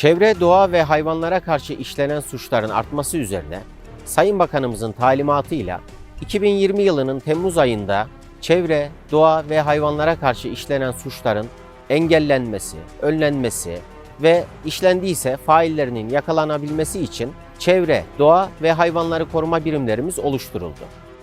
Çevre, doğa ve hayvanlara karşı işlenen suçların artması üzerine Sayın Bakanımızın talimatıyla 2020 yılının Temmuz ayında çevre, doğa ve hayvanlara karşı işlenen suçların engellenmesi, önlenmesi ve işlendiyse faillerinin yakalanabilmesi için çevre, doğa ve hayvanları koruma birimlerimiz oluşturuldu.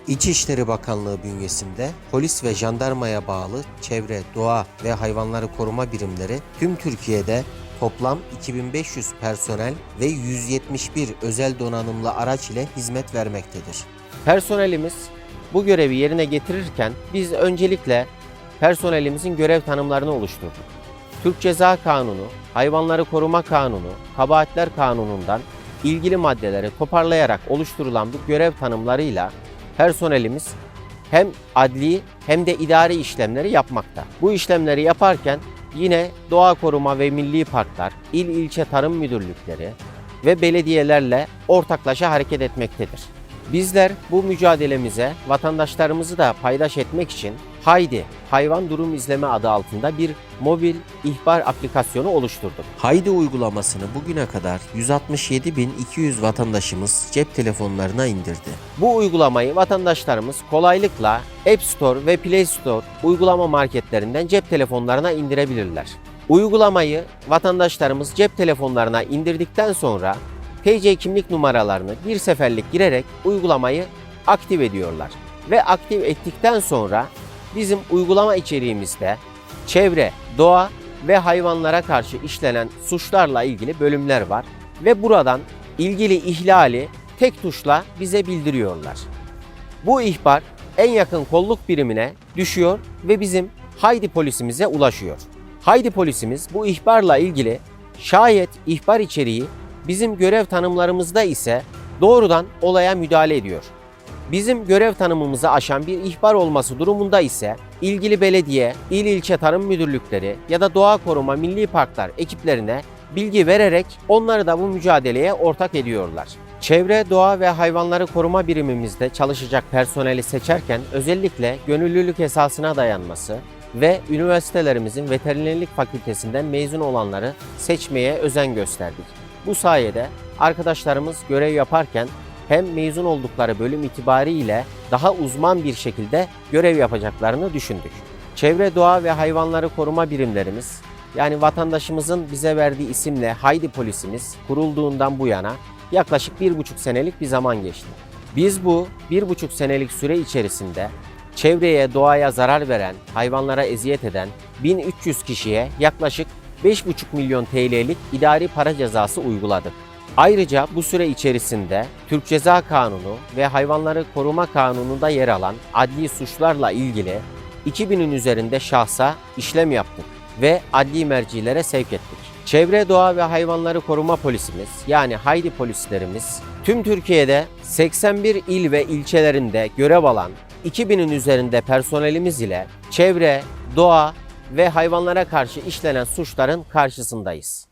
İçişleri Bakanlığı bünyesinde polis ve jandarmaya bağlı çevre, doğa ve hayvanları koruma birimleri tüm Türkiye'de toplam 2500 personel ve 171 özel donanımlı araç ile hizmet vermektedir. Personelimiz bu görevi yerine getirirken biz öncelikle personelimizin görev tanımlarını oluşturduk. Türk Ceza Kanunu, Hayvanları Koruma Kanunu, Kabahatler Kanunu'ndan ilgili maddeleri toparlayarak oluşturulan bu görev tanımlarıyla personelimiz hem adli hem de idari işlemleri yapmakta. Bu işlemleri yaparken yine doğa koruma ve milli parklar, il ilçe tarım müdürlükleri ve belediyelerle ortaklaşa hareket etmektedir. Bizler bu mücadelemize vatandaşlarımızı da paydaş etmek için Haydi Hayvan Durum İzleme adı altında bir mobil ihbar aplikasyonu oluşturduk. Haydi uygulamasını bugüne kadar 167.200 vatandaşımız cep telefonlarına indirdi. Bu uygulamayı vatandaşlarımız kolaylıkla App Store ve Play Store uygulama marketlerinden cep telefonlarına indirebilirler. Uygulamayı vatandaşlarımız cep telefonlarına indirdikten sonra TC kimlik numaralarını bir seferlik girerek uygulamayı aktif ediyorlar. Ve aktif ettikten sonra bizim uygulama içeriğimizde çevre, doğa ve hayvanlara karşı işlenen suçlarla ilgili bölümler var ve buradan ilgili ihlali tek tuşla bize bildiriyorlar. Bu ihbar en yakın kolluk birimine düşüyor ve bizim Haydi polisimize ulaşıyor. Haydi polisimiz bu ihbarla ilgili şayet ihbar içeriği bizim görev tanımlarımızda ise doğrudan olaya müdahale ediyor. Bizim görev tanımımızı aşan bir ihbar olması durumunda ise ilgili belediye, il ilçe tarım müdürlükleri ya da doğa koruma milli parklar ekiplerine bilgi vererek onları da bu mücadeleye ortak ediyorlar. Çevre, doğa ve hayvanları koruma birimimizde çalışacak personeli seçerken özellikle gönüllülük esasına dayanması ve üniversitelerimizin veterinerlik fakültesinden mezun olanları seçmeye özen gösterdik. Bu sayede arkadaşlarımız görev yaparken hem mezun oldukları bölüm itibariyle daha uzman bir şekilde görev yapacaklarını düşündük. Çevre, doğa ve hayvanları koruma birimlerimiz yani vatandaşımızın bize verdiği isimle Haydi Polisimiz kurulduğundan bu yana yaklaşık bir buçuk senelik bir zaman geçti. Biz bu bir buçuk senelik süre içerisinde çevreye, doğaya zarar veren, hayvanlara eziyet eden 1300 kişiye yaklaşık 5,5 milyon TL'lik idari para cezası uyguladık. Ayrıca bu süre içerisinde Türk Ceza Kanunu ve Hayvanları Koruma Kanunu'nda yer alan adli suçlarla ilgili 2000'in üzerinde şahsa işlem yaptık ve adli mercilere sevk ettik. Çevre, Doğa ve Hayvanları Koruma Polisimiz yani Haydi polislerimiz tüm Türkiye'de 81 il ve ilçelerinde görev alan 2000'in üzerinde personelimiz ile çevre, doğa ve hayvanlara karşı işlenen suçların karşısındayız.